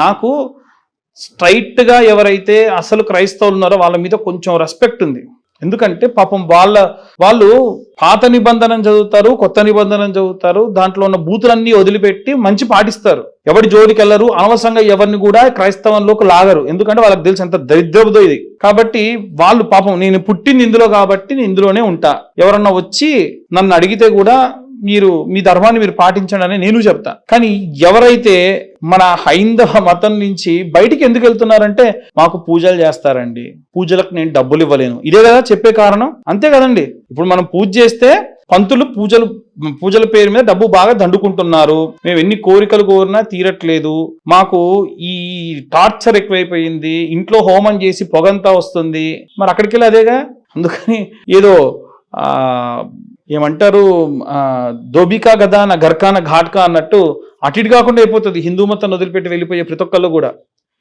నాకు స్ట్రైట్గా ఎవరైతే అసలు క్రైస్తవులు ఉన్నారో వాళ్ళ మీద కొంచెం రెస్పెక్ట్ ఉంది. ఎందుకంటే పాపం వాళ్ళ వాళ్ళు పాత నిబంధన చదువుతారు కొత్త నిబంధన చదువుతారు దాంట్లో ఉన్న బూతులన్నీ వదిలిపెట్టి మంచి పాటిస్తారు. ఎవరి జోలికి వెళ్ళరు అనవసరంగా ఎవరిని కూడా క్రైస్తవంలోకి లాగరు. ఎందుకంటే వాళ్ళకి తెలిసి ఎంత దరిద్రపుదో ఇది. కాబట్టి వాళ్ళు పాపం నేను పుట్టింది ఇందులో కాబట్టి నేను ఇందులోనే ఉంటా. ఎవరన్నా వచ్చి నన్ను అడిగితే కూడా మీరు మీ ధర్మాన్ని మీరు పాటించండి అని నేను చెప్తా. కానీ ఎవరైతే మన హైందవ మతం నుంచి బయటికి ఎందుకు వెళ్తున్నారంటే మాకు పూజలు చేస్తారండి. పూజలకు నేను డబ్బులు ఇవ్వలేను. ఇదే కదా చెప్పే కారణం? అంతే కదండి. ఇప్పుడు మనం పూజ చేస్తే పంతులు పూజలు పూజల పేరు మీద డబ్బు బాగా దండుకుంటున్నారు. మేము ఎన్ని కోరికలు కోరినా తీరట్లేదు. మాకు ఈ టార్చర్ ఎక్కువైపోయింది. ఇంట్లో హోమం చేసి పొగంతా వస్తుంది. మరి అక్కడికి వెళ్ళి అదేగా? అందుకని ఏదో ఆ ఏమంటారు దోబికా గదాన గర్కాన ఘాట్కా అన్నట్టు అటు ఇటు కాకుండా అయిపోతుంది. హిందూ మతం వదిలిపెట్టి వెళ్ళిపోయే ప్రతి ఒక్కళ్ళు కూడా.